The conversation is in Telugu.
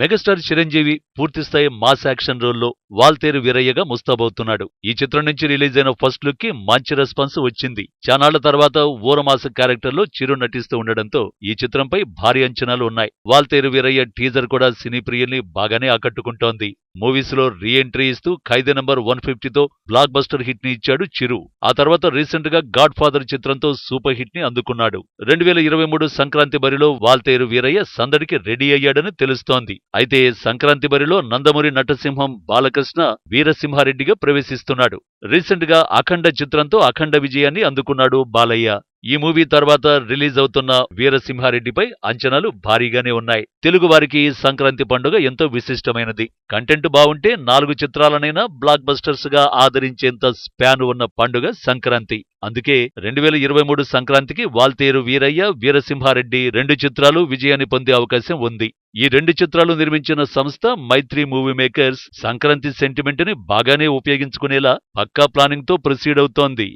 మెగాస్టార్ చిరంజీవి పూర్తిస్థాయి మాస్ యాక్షన్ రోల్లో వాల్తేరు వీరయ్యగా ముస్తాబవుతున్నాడు. ఈ చిత్రం నుంచి రిలీజ్ అయిన ఫస్ట్ లుక్కి మంచి రెస్పాన్స్ వచ్చింది. చానాళ్ళ తర్వాత ఊరమాస క్యారెక్టర్లో చిరు నటిస్తూ ఉండడంతో ఈ చిత్రంపై భారీ అంచనాలు ఉన్నాయి. వాల్తేరు వీరయ్య టీజర్ కూడా సినీ ప్రియుల్ని బాగానే ఆకట్టుకుంటోంది. మూవీస్లో రీ ఎంట్రీ ఇస్తూ ఖైదీ నంబర్ వన్ ఫిఫ్టీతో బ్లాక్ బస్టర్ హిట్ని ఇచ్చాడు చిరు. ఆ తర్వాత రీసెంట్గా గాడ్ ఫాదర్ చిత్రంతో సూపర్ హిట్ని అందుకున్నాడు. రెండు వేల ఇరవై మూడు సంక్రాంతి బరిలో వాల్తేరు వీరయ్య సందడికి రెడీ అయ్యాడని తెలుస్తోంది. అయితే సంక్రాంతి బరిలో నందమూరి నటసింహం బాలకృష్ణ వీరసింహారెడ్డిగా ప్రవేశిస్తున్నాడు. రీసెంట్గా అఖండ చిత్రంతో అఖండ విజయాన్ని అందుకున్నాడు బాలయ్య. ఈ మూవీ తర్వాత రిలీజ్ అవుతున్న వీరసింహారెడ్డిపై అంచనాలు భారీగానే ఉన్నాయి. తెలుగు వారికి సంక్రాంతి పండుగ ఎంతో విశిష్టమైనది. కంటెంట్ బావుంటే నాలుగు చిత్రాలనైనా బ్లాక్ బస్టర్స్గా ఆదరించేంత స్పాన్ ఉన్న పండుగ సంక్రాంతి. అందుకే రెండు వేల ఇరవై మూడు సంక్రాంతికి వాల్తేరు వీరయ్య వీరసింహారెడ్డి రెండు చిత్రాలు విజయాన్ని పొందే అవకాశం ఉంది. ఈ రెండు చిత్రాలు నిర్మించిన సంస్థ మైత్రి మూవీ మేకర్స్ సంక్రాంతి సెంటిమెంట్ని బాగానే ఉపయోగించుకునేలా పక్కా ప్లానింగ్తో ప్రొసీడ్ అవుతోంది.